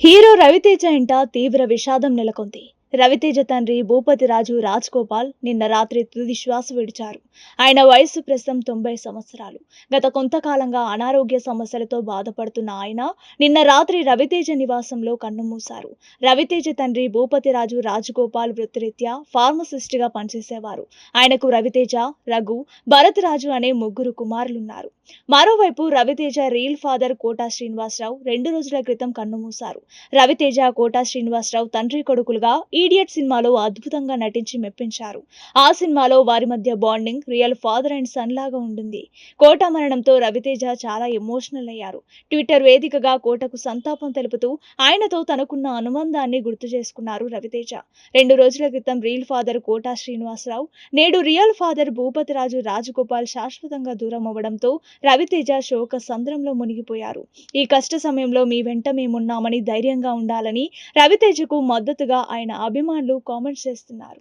Hero Raviteja ఇంట తీవ్ర విషాదం నెలకొంది. రవితేజ తండ్రి భూపతి రాజు రాజ్ గోపాల్ నిన్న రాత్రి తుది శ్వాస విడిచారు. ఆయన వయస్సు ప్రస్తుతం తొంభై సంవత్సరాలు. గత కొంతకాలంగా అనారోగ్య సమస్యలతో బాధపడుతున్న ఆయన నిన్న రాత్రి రవితేజ నివాసంలో కన్నుమూశారు. రవితేజ తండ్రి భూపతి రాజు రాజగోపాల్ వృత్తిరీత్యా ఫార్మసిస్ట్గా పనిచేసేవారు. ఆయనకు రవితేజ రఘు భరత్ రాజు అనే ముగ్గురు కుమారులున్నారు. మరోవైపు రవితేజ రియల్ ఫాదర్ కోటా శ్రీనివాసరావు రెండు రోజుల క్రితం కన్నుమూశారు. రవితేజ కోటా శ్రీనివాసరావు తండ్రి కొడుకులుగా ఈడియట్ సినిమాలో అద్భుతంగా నటించి మెప్పించారు. ఆ సినిమాలో వారి మధ్య bonding real father and son లాగా ఉంటుంది. కోట మరణంతో రవితేజ చాలా ఎమోషనల్ అయ్యారు. ట్విట్టర్ వేదికగా కోటకు సంతాపం తెలుపుతూ ఆయనతో తనకున్న అనుబంధాన్ని గుర్తు చేసుకున్నారు రవితేజ. రెండు రోజుల క్రితం రియల్ ఫాదర్ కోటా శ్రీనివాసరావు నేడు రియల్ ఫాదర్ భూపతిరాజు రాజగోపాల్ శాశ్వతంగా దూరం అవ్వడంతో రవితేజ శోక సంద్రంలో మునిగిపోయారు. ఈ కష్ట సమయంలో మీ వెంట మేమున్నామని ధైర్యంగా ఉండాలని రవితేజకు మద్దతుగా ఆయన అభిమానులు కామెంట్స్ చేస్తున్నారు.